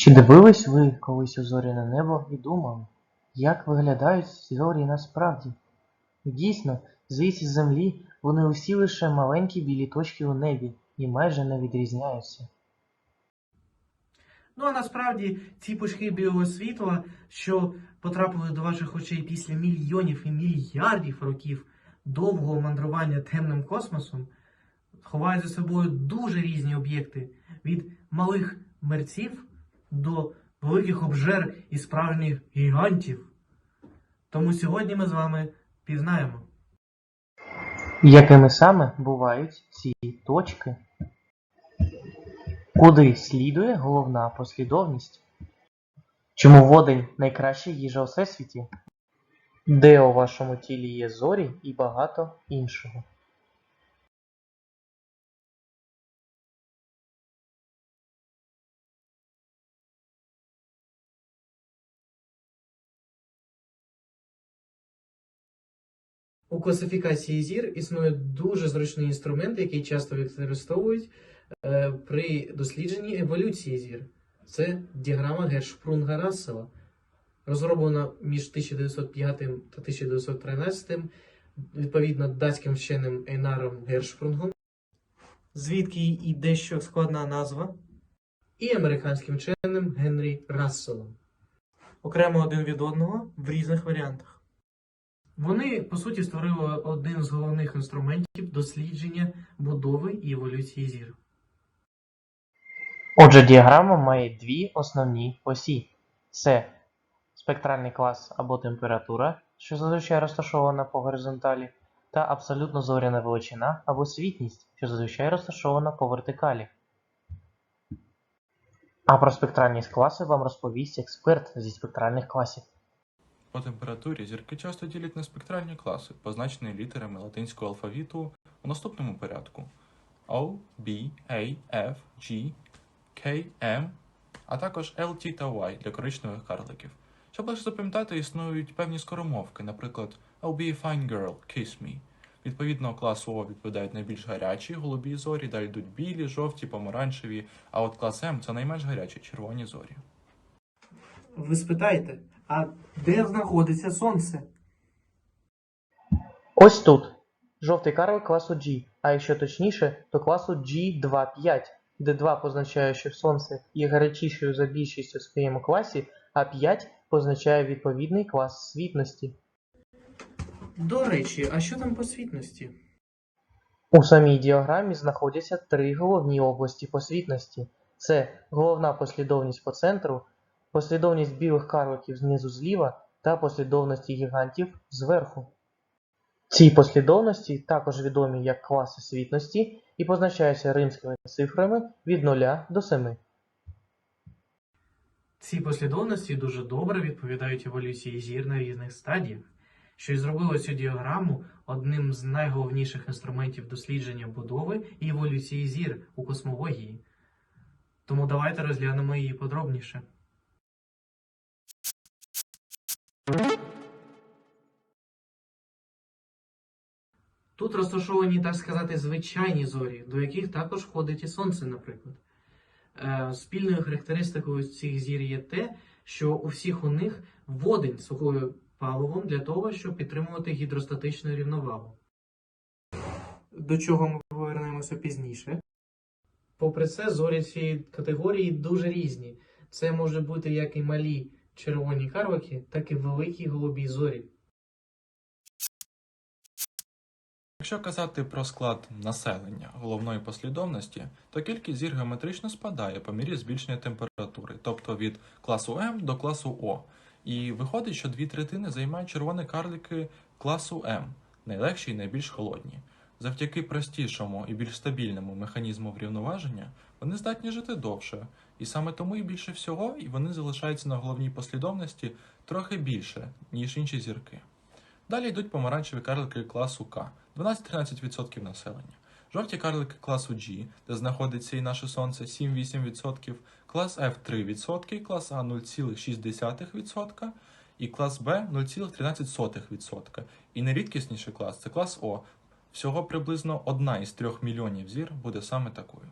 Чи дивились ви колись у зоряне небо і думали, як виглядають зорі насправді? І Дійсно, звідси землі вони усі лише маленькі білі точки у небі і майже не відрізняються. Ну а насправді ці пушки білого світла, що потрапили до ваших очей після мільйонів і мільярдів років довгого мандрування темним космосом, ховають за собою дуже різні об'єкти від малих мерців до великих обжер і справжніх гігантів. Тому сьогодні ми з вами пізнаємо. Якими саме бувають ці точки? Куди слідує головна послідовність? Чому водень найкраща їжа у всесвіті? Де у вашому тілі є зорі і багато іншого? У класифікації зір існує дуже зручний інструмент, який часто використовують е, при дослідженні еволюції зір. Це діаграма Гершпрунга Рассела, розроблена між 1905 та 1913 відповідно датським вченим Ейнаром Гершпрунгом, звідки і дещо складна назва, і американським вченим Генрі Расселом. Окремо один від одного в різних варіантах. Вони, по суті, створили один з головних інструментів дослідження будови і еволюції зір. Отже, діаграма має дві основні осі. Це спектральний клас або температура, що зазвичай розташована по горизонталі, та абсолютно зоряна величина або світність, що зазвичай розташована по вертикалі. А про спектральні класи вам розповість експерт зі спектральних класів. По температурі зірки часто ділять на спектральні класи, позначені літерами латинського алфавіту у наступному порядку: O, B, A, F, G, K, M, а також L, T та Y для коричневих карликів. Щоб лише запам'ятати, існують певні скоромовки, наприклад, I'll be a fine girl, kiss me. Відповідно, класу О відповідають найбільш гарячі голубі зорі, далі йдуть білі, жовті, помаранчеві, а от клас М це найменш гарячі червоні зорі. Ви спитаєте, а де знаходиться сонце? Ось тут. Жовтий карлик класу G, а якщо точніше, то класу G25, де 2 позначає, що сонце є гарячішою за більшість у своєму класі, а 5 позначає відповідний клас світності. До речі, а що там по світності? У самій діаграмі знаходяться три головні області посвітності. Це головна послідовність по центру, послідовність білих карликів знизу зліва та послідовності гігантів зверху. Ці послідовності також відомі як класи світності і позначаються римськими цифрами від 0 до 7. Ці послідовності дуже добре відповідають еволюції зір на різних стадіях, що й зробило цю діаграму одним з найголовніших інструментів дослідження будови і еволюції зір у космології. Тому давайте розглянемо її подробніше. Тут розташовані, так сказати, звичайні зорі, до яких також входить і сонце, наприклад. Е, Спільною характеристикою цих зір є те, що у всіх у них водень сухою паливом для того, щоб підтримувати гідростатичну рівновагу. До чого ми повернемося пізніше. Попри це, зорі цієї категорії дуже різні. Це може бути як і малі червоні карлики, так і великі голубі зорі. Якщо казати про склад населення головної послідовності, то кількість зір геометрично спадає по мірі збільшення температури, тобто від класу М до класу О. І виходить, що дві третини займають червоні карлики класу М, найлегші і найбільш холодні. Завдяки простішому і більш стабільному механізму врівноваження вони здатні жити довше, і саме тому і більше всього і вони залишаються на головній послідовності трохи більше, ніж інші зірки. Далі йдуть помаранчеві карлики класу К 12-13% населення. Жовті карлики класу G, де знаходиться і наше сонце 7-8%, клас F 3%, клас А 0,6% і клас Б 0,13%. І найрідкісніший клас це клас О. Всього приблизно одна із трьох мільйонів зір буде саме такою.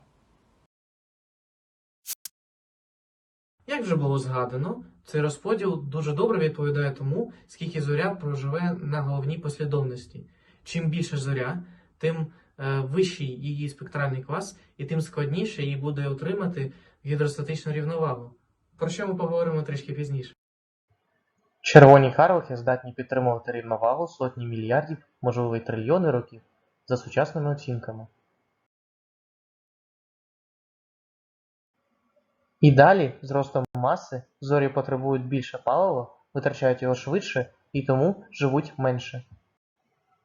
Як вже було згадано, цей розподіл дуже добре відповідає тому, скільки зоря проживе на головній послідовності. Чим більше зоря, тим е, вищий її спектральний клас, і тим складніше їй буде отримати гідростатичну рівновагу. Про що ми поговоримо трішки пізніше. Червоні карлики здатні підтримувати рівновагу сотні мільярдів, можливо й трильйони років за сучасними оцінками. І далі, з ростом маси, зорі потребують більше палива, витрачають його швидше і тому живуть менше.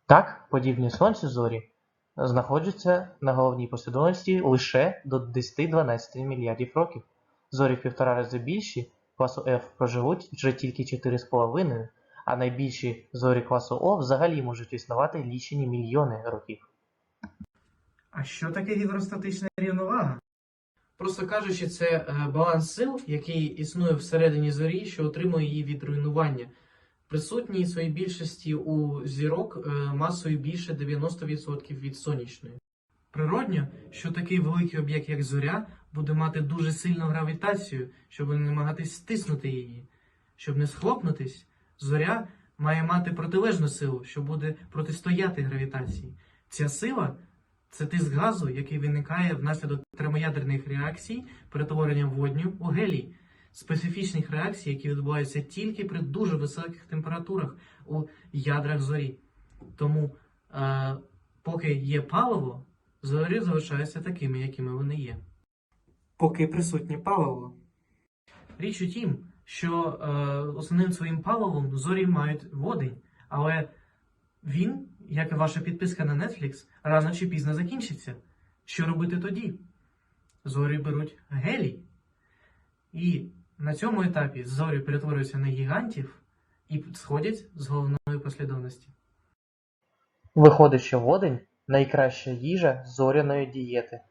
Так, подібні сонцю зорі знаходяться на головній послідовності лише до 10-12 мільярдів років. Зорі в півтора рази більші класу F проживуть вже тільки 4,5, а найбільші зорі класу O взагалі можуть існувати лічені мільйони років. А що таке гідростатична рівновага? Просто кажучи, це е, баланс сил, який існує всередині зорі, що отримує її від руйнування. Присутній в своїй більшості у зірок е, масою більше 90% від сонячної. Природньо, що такий великий об'єкт, як зоря, буде мати дуже сильну гравітацію, щоб не намагатись стиснути її. Щоб не схлопнутись, зоря має мати протилежну силу, що буде протистояти гравітації. Ця сила це тиск газу, який виникає внаслідок термоядерних реакцій, перетворенням водню у гелій, специфічних реакцій, які відбуваються тільки при дуже високих температурах у ядрах зорі. Тому, е, поки є паливо, зорі залишаються такими, якими вони є. Поки присутнє паливо. Річ у тім, що е, основним своїм паливом зорі мають водень, але він, як і ваша підписка на Netflix, рано чи пізно закінчиться. Що робити тоді? Зорі беруть гелій. І на цьому етапі зорі перетворюються на гігантів і сходять з головної послідовності. Виходить, що водень найкраща їжа зоряної дієти.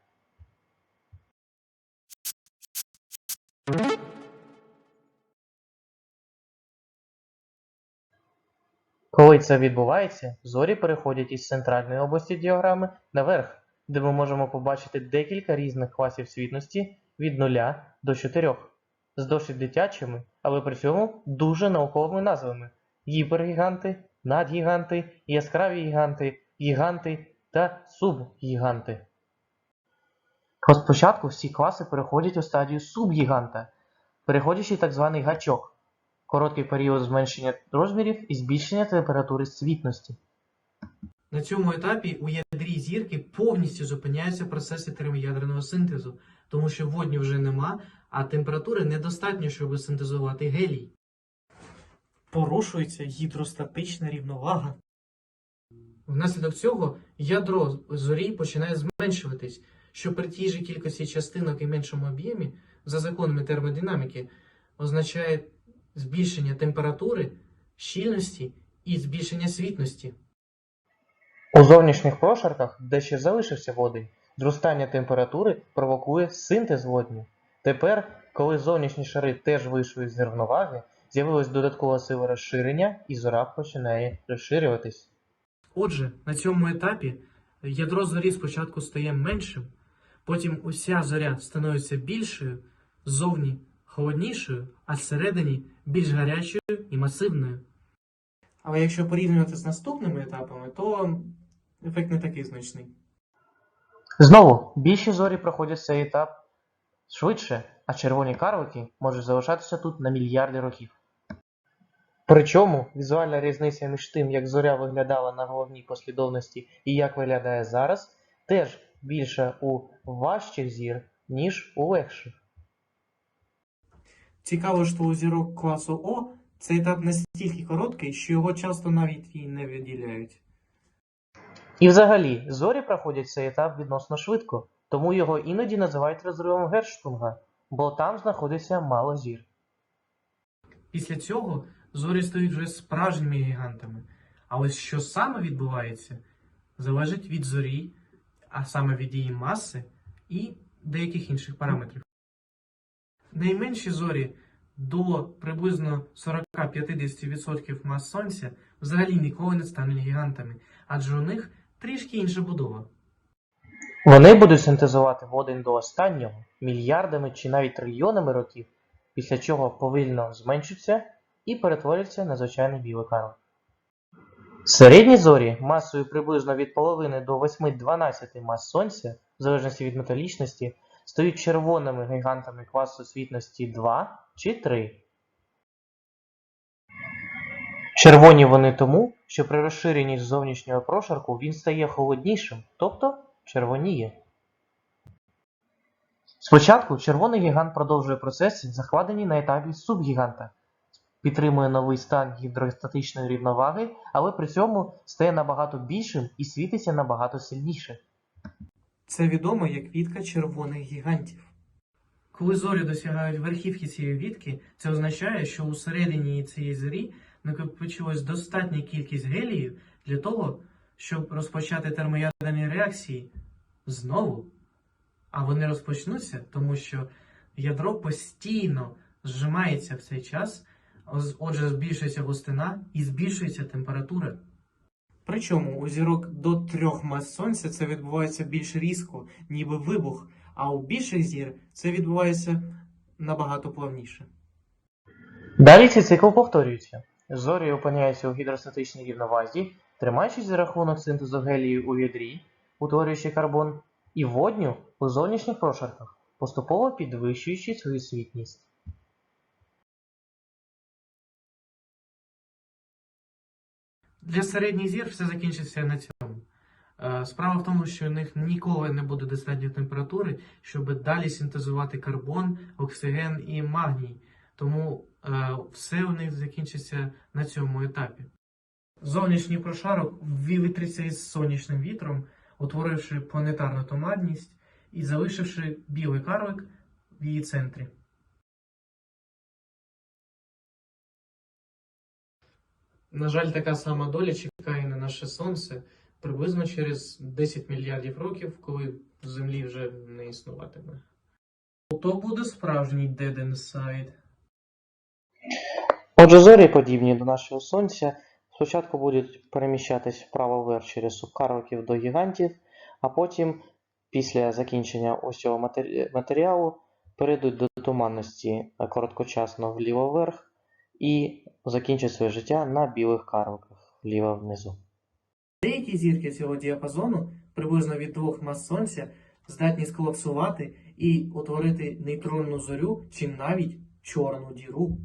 Коли це відбувається, зорі переходять із центральної області діаграми наверх, де ми можемо побачити декілька різних класів світності від 0 до 4, з досить дитячими, але при цьому дуже науковими назвами гіпергіганти, надгіганти, яскраві гіганти, гіганти та субгіганти. Спочатку всі класи переходять у стадію субгіганта, переходячи так званий гачок короткий період зменшення розмірів і збільшення температури світності. На цьому етапі у ядрі зірки повністю зупиняються процеси термоядерного синтезу, тому що водню вже нема, а температури недостатньо, щоб синтезувати гелій. Порушується гідростатична рівновага. Внаслідок цього ядро зорі починає зменшуватись, що при тій же кількості частинок і меншому об'ємі, за законами термодинаміки, означає збільшення температури, щільності і збільшення світності. У зовнішніх прошарках, де ще залишився водень, зростання температури провокує синтез водню. Тепер, коли зовнішні шари теж вийшли з рівноваги, з'явилась додаткова сила розширення і зора починає розширюватись. Отже, на цьому етапі ядро зорі спочатку стає меншим, потім уся зоря становиться більшою, ззовні холоднішою, а всередині більш гарячою і масивною. Але якщо порівнювати з наступними етапами, то ефект не такий значний. Знову, більші зорі проходять цей етап швидше, а червоні карлики можуть залишатися тут на мільярди років. Причому візуальна різниця між тим, як зоря виглядала на головній послідовності і як виглядає зараз, теж більша у важчих зір, ніж у легших. Цікаво, що у зірок класу О цей етап настільки короткий, що його часто навіть і не виділяють. І взагалі, зорі проходять цей етап відносно швидко, тому його іноді називають розривом Гершпунга, бо там знаходиться мало зір. Після цього зорі стають вже справжніми гігантами. А ось що саме відбувається, залежить від зорі, а саме від її маси і деяких інших параметрів. Найменші зорі до приблизно 40-50% мас Сонця взагалі ніколи не стануть гігантами, адже у них трішки інша будова. Вони будуть синтезувати водень до останнього мільярдами чи навіть трильйонами років, після чого повільно зменшуються і перетворюються на звичайний білий карлик. Середні зорі масою приблизно від половини до 8-12 мас Сонця, в залежності від металічності, стають червоними гігантами класу світності 2 чи 3. Червоні вони тому, що при розширенні зовнішнього прошарку він стає холоднішим, тобто червоніє. Спочатку червоний гігант продовжує процеси, закладені на етапі субгіганта, підтримує новий стан гідростатичної рівноваги, але при цьому стає набагато більшим і світиться набагато сильніше. Це відомо як вітка червоних гігантів. Коли зорі досягають верхівки цієї вітки, це означає, що у середині цієї зорі накопичилась достатня кількість гелію для того, щоб розпочати термоядерні реакції знову. А вони розпочнуться, тому що ядро постійно зжимається в цей час, отже, збільшується густина і збільшується температура. Причому у зірок до трьох мас сонця це відбувається більш різко, ніби вибух, а у більших зір це відбувається набагато плавніше. Далі цей цикл повторюється. Зорі опиняються у гідростатичній рівновазі, тримаючись за рахунок синтезу гелію у ядрі, утворюючи карбон, і водню у зовнішніх прошарках, поступово підвищуючи свою світність. Для середніх зір все закінчиться на цьому. Е, Справа в тому, що у них ніколи не буде достатньо температури, щоб далі синтезувати карбон, оксиген і магній. Тому е, все у них закінчиться на цьому етапі. Зовнішній прошарок вивітриться із сонячним вітром, утворивши планетарну туманність і залишивши білий карлик в її центрі. На жаль, така сама доля чекає на наше сонце приблизно через 10 мільярдів років, коли Землі вже не існуватиме. То буде справжній Dead Inside. Отже, зорі, подібні до нашого Сонця, спочатку будуть переміщатись вправо вверх через субкарликів до гігантів, а потім, після закінчення ось цього матері- матеріалу, перейдуть до туманності короткочасно вліво вверх і закінчать своє життя на білих карликах вліво внизу. Деякі зірки цього діапазону, приблизно від двох мас сонця, здатні сколапсувати і утворити нейтронну зорю чи навіть чорну діру.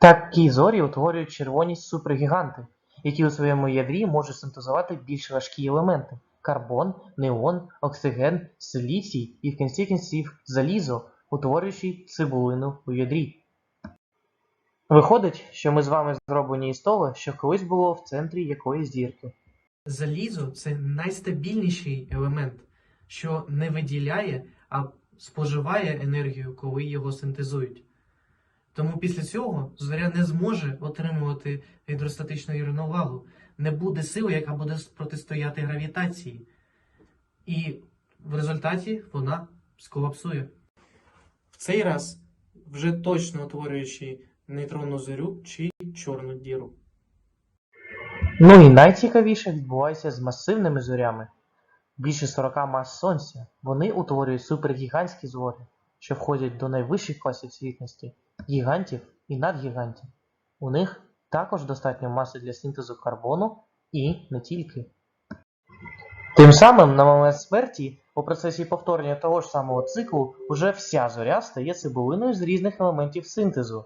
Такі зорі утворюють червоні супергіганти, які у своєму ядрі можуть синтезувати більш важкі елементи карбон, неон, оксиген, силіцій і в кінці кінців залізо, утворюючи цибулину у ядрі. Виходить, що ми з вами зроблені із того, що колись було в центрі якоїсь зірки. Залізо це найстабільніший елемент, що не виділяє, а споживає енергію, коли його синтезують. Тому після цього зоря не зможе отримувати гідростатичну рівновагу, не буде сили, яка буде протистояти гравітації. І в результаті вона сколапсує. В цей раз вже точно утворюючи нейтронну зорю чи чорну діру. Ну і найцікавіше відбувається з масивними зорями. Більше 40 мас сонця. Вони утворюють супергігантські зорі, що входять до найвищих класів світності гігантів і надгігантів. У них також достатньо маси для синтезу карбону і не тільки. Тим самим, на момент смерті, у процесі повторення того ж самого циклу, уже вся зоря стає цибулиною з різних елементів синтезу.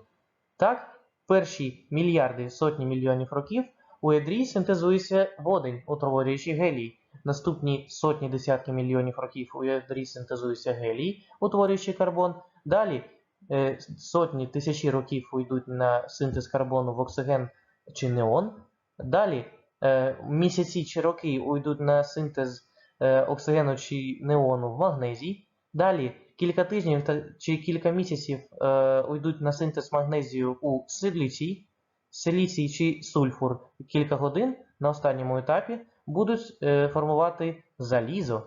Так, перші мільярди сотні мільйонів років у ядрі синтезується водень, утворюючи гелій. Наступні сотні десятки мільйонів років у ядрі синтезується гелій, утворюючи карбон. Далі е, сотні тисячі років уйдуть на синтез карбону в оксиген чи неон. Далі е, місяці чи роки уйдуть на синтез е, оксигену чи неону в магнезій. Далі кілька тижнів чи кілька місяців е, уйдуть на синтез магнезію у силіцій, силіцій чи сульфур кілька годин на останньому етапі будуть е, формувати залізо.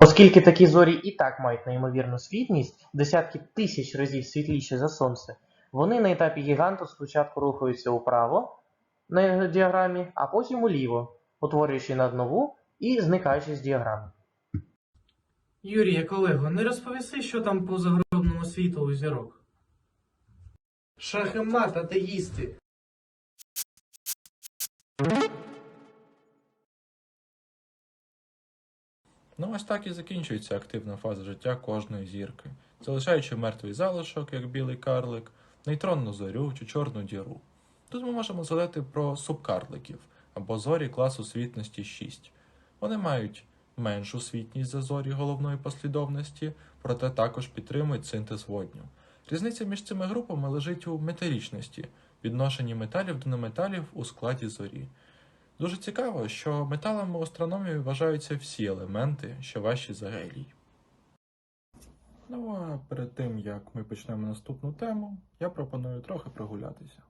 Оскільки такі зорі і так мають неймовірну світність, десятки тисяч разів світліші за Сонце, вони на етапі гіганту спочатку рухаються вправо на діаграмі, а потім уліво, утворюючи над нову і зникаючи з діаграми. Юрія, колего, не розповіси, що там по загробному світу у зірок. Шахмат, атеїсти. Ну, ось так і закінчується активна фаза життя кожної зірки, залишаючи мертвий залишок, як білий карлик, нейтронну зорю чи чорну діру. Тут ми можемо згадати про субкарликів або зорі класу світності 6. Вони мають меншу світність за зорі головної послідовності, проте також підтримують синтез водню. Різниця між цими групами лежить у металічності, відношенні металів до неметалів у складі зорі. Дуже цікаво, що металами у астрономії вважаються всі елементи, що важчі за гелій. Ну а перед тим як ми почнемо наступну тему, я пропоную трохи прогулятися.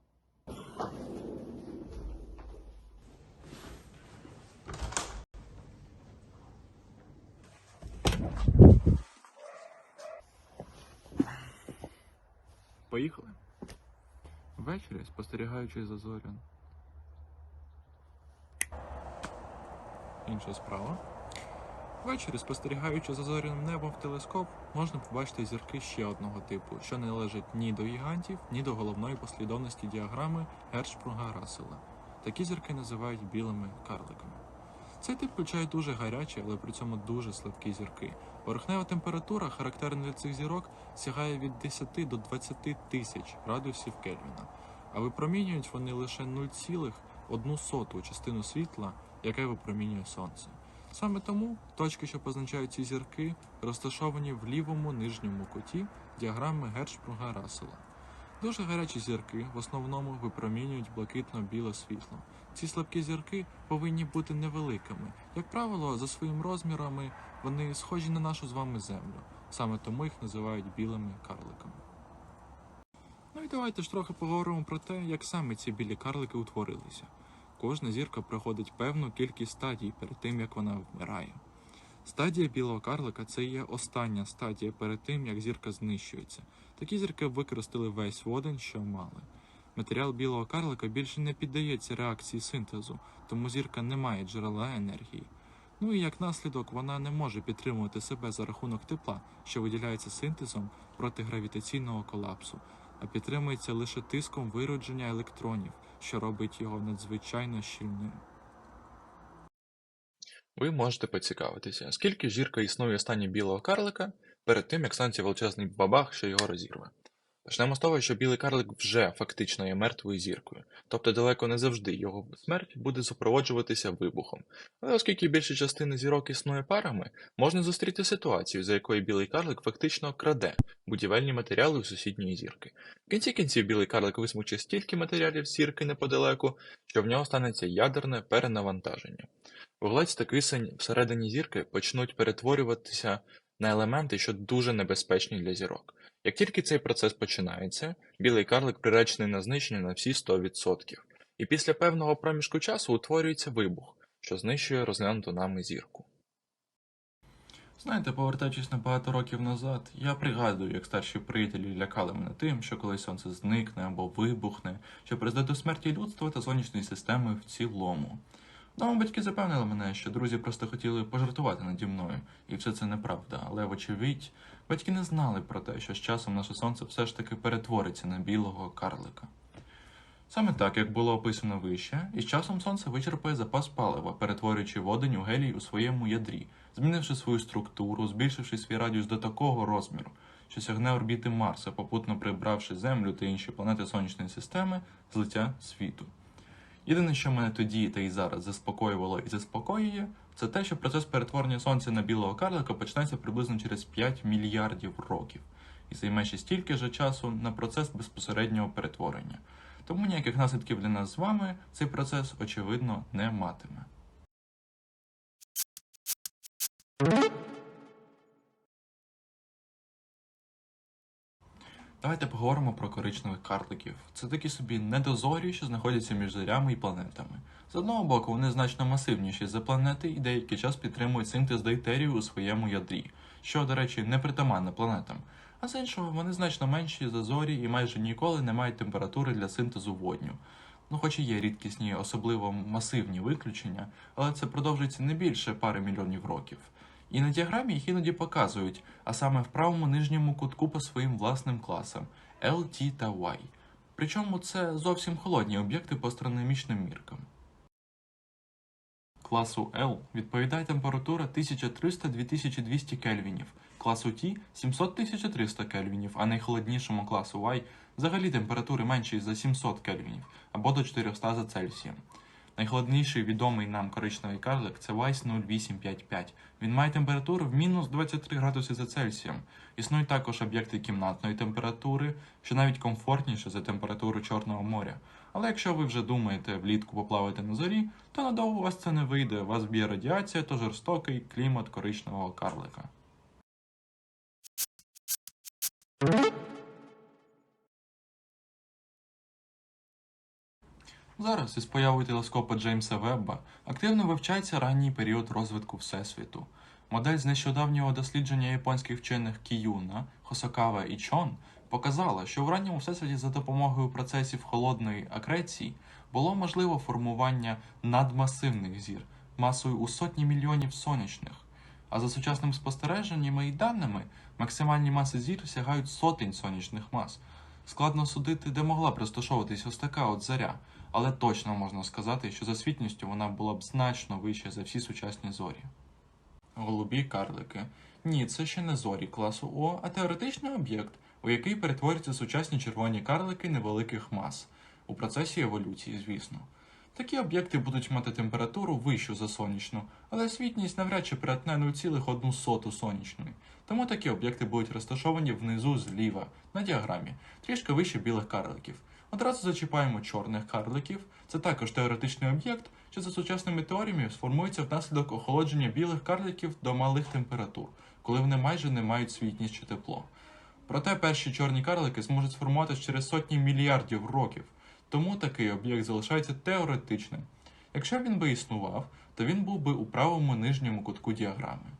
Поїхали. Ввечері, спостерігаючи за зорян. Інша справа. Ввечері, спостерігаючи за зоряним небом в телескоп, можна побачити зірки ще одного типу, що не належать ні до гігантів, ні до головної послідовності діаграми Гершпрунга Рассела. Такі зірки називають білими карликами. Цей тип включає дуже гарячі, але при цьому дуже слабкі зірки. Поверхнева температура, характерна для цих зірок, сягає від 10 до 20 тисяч градусів Кельвіна, а випромінюють вони лише 0,1 частину світла, яке випромінює сонце. Саме тому точки, що позначають ці зірки, розташовані в лівому нижньому куті діаграми Гершпрунга Рассела. Дуже гарячі зірки в основному випромінюють блакитно-біле світло. Ці слабкі зірки повинні бути невеликими. Як правило, за своїми розмірами вони схожі на нашу з вами землю. Саме тому їх називають білими карликами. Ну і давайте ж трохи поговоримо про те, як саме ці білі карлики утворилися. Кожна зірка проходить певну кількість стадій перед тим, як вона вмирає. Стадія білого карлика це є остання стадія перед тим, як зірка знищується. Такі зірки використали весь водень, що мали. Матеріал білого карлика більше не піддається реакції синтезу, тому зірка не має джерела енергії. Ну і як наслідок вона не може підтримувати себе за рахунок тепла, що виділяється синтезом проти гравітаційного колапсу, а підтримується лише тиском виродження електронів, що робить його надзвичайно щільним. Ви можете поцікавитися, скільки зірка існує стані білого карлика перед тим, як станеться величезний бабах, що його розірве. Почнемо з того, що білий карлик вже фактично є мертвою зіркою, тобто далеко не завжди його смерть буде супроводжуватися вибухом. Але оскільки більша частина зірок існує парами, можна зустріти ситуацію, за якою білий карлик фактично краде будівельні матеріали у сусідньої зірки. В кінці кінців білий карлик висмуче стільки матеріалів зірки неподалеку, що в нього станеться ядерне перенавантаження. Вуглець та кисень всередині зірки почнуть перетворюватися на елементи, що дуже небезпечні для зірок. Як тільки цей процес починається, білий карлик приречений на знищення на всі 100%. І після певного проміжку часу утворюється вибух, що знищує розглянуту нами зірку. Знаєте, повертаючись на багато років назад, я пригадую, як старші приятелі лякали мене тим, що коли сонце зникне або вибухне, що призведе до смерті людства та сонячної системи в цілому. Вдома батьки запевнили мене, що друзі просто хотіли пожартувати наді мною, і все це неправда. Але, вочевидь, батьки не знали про те, що з часом наше сонце все ж таки перетвориться на білого карлика. Саме так, як було описано вище, і з часом сонце вичерпає запас палива, перетворюючи водень у гелій у своєму ядрі, змінивши свою структуру, збільшивши свій радіус до такого розміру, що сягне орбіти Марса, попутно прибравши Землю та інші планети сонячної системи з лиця світу. Єдине, що мене тоді та й зараз заспокоювало і заспокоює, це те, що процес перетворення сонця на білого карлика почнеться приблизно через 5 мільярдів років і займе ще стільки ж часу на процес безпосереднього перетворення. Тому ніяких наслідків для нас з вами цей процес, очевидно, не матиме. Давайте поговоримо про коричневих карликів. Це такі собі недозорі, що знаходяться між зорями і планетами. З одного боку, вони значно масивніші за планети і деякий час підтримують синтез дейтерію у своєму ядрі, що, до речі, не притаманне планетам. А з іншого, вони значно менші за зорі і майже ніколи не мають температури для синтезу водню. Ну, хоч і є рідкісні, особливо масивні виключення, але це продовжується не більше пари мільйонів років. І на діаграмі їх іноді показують, а саме в правому нижньому кутку по своїм власним класам L, T та Y. Причому це зовсім холодні об'єкти по астрономічним міркам. Класу L відповідає температура 1300-2200 кельвінів, класу T 700-1300 кельвінів, а найхолоднішому класу Y взагалі температури менші за 700 кельвінів або до 400 за Цельсієм. Найхолодніший відомий нам коричневий карлик це Weiss 0855. Він має температуру в мінус 23 градуси за Цельсієм. Існують також об'єкти кімнатної температури, що навіть комфортніше за температуру Чорного моря. Але якщо ви вже думаєте влітку поплавати на зорі, то надовго у вас це не вийде. Вас б'є радіація та жорстокий клімат коричневого карлика. Зараз із появою телескопа Джеймса Вебба активно вивчається ранній період розвитку Всесвіту. Модель з нещодавнього дослідження японських вчених Кіюна, Хосокава і Чон показала, що в ранньому всесвіті за допомогою процесів холодної акреції було можливо формування надмасивних зір масою у сотні мільйонів сонячних. А за сучасними спостереженнями і даними, максимальні маси зір сягають сотень сонячних мас. Складно судити, де могла б розташовуватись ось така от заря, але точно можна сказати, що за світністю вона була б значно вища за всі сучасні зорі. Голубі карлики. Ні, це ще не зорі класу О, а теоретичний об'єкт, у який перетворюються сучасні червоні карлики невеликих мас, у процесі еволюції, звісно. Такі об'єкти будуть мати температуру вищу за сонячну, але світність навряд чи перетне 0,1 сонячної. Тому такі об'єкти будуть розташовані внизу зліва на діаграмі, трішки вище білих карликів. Одразу зачіпаємо чорних карликів. Це також теоретичний об'єкт, що за сучасними теоріями сформується внаслідок охолодження білих карликів до малих температур, коли вони майже не мають світність чи тепло. Проте перші чорні карлики зможуть сформуватися через сотні мільярдів років, тому такий об'єкт залишається теоретичним. Якщо він би існував, то він був би у правому нижньому кутку діаграми.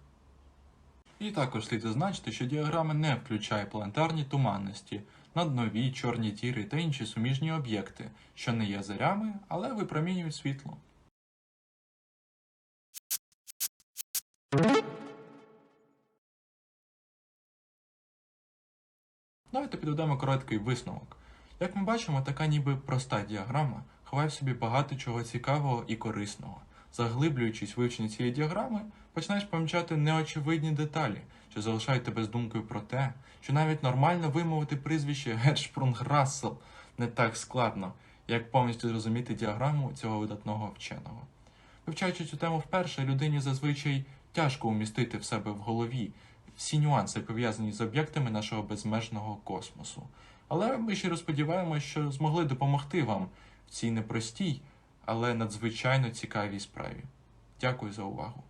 І також слід зазначити, що діаграма не включає планетарні туманності, наднові, чорні діри та інші суміжні об'єкти, що не є зарями, але випромінюють світло. Давайте підведемо короткий висновок. Як ми бачимо, така ніби проста діаграма ховає в собі багато чого цікавого і корисного. Заглиблюючись вивчення цієї діаграми, починаєш помічати неочевидні деталі, що залишають тебе з думкою про те, що навіть нормально вимовити прізвище Гершпрунг Рассел не так складно, як повністю зрозуміти діаграму цього видатного вченого. Вивчаючи цю тему вперше, людині зазвичай тяжко умістити в себе в голові всі нюанси, пов'язані з об'єктами нашого безмежного космосу. Але ми щиро сподіваємося, що змогли допомогти вам в цій непростій, але надзвичайно цікавій справі. Дякую за увагу.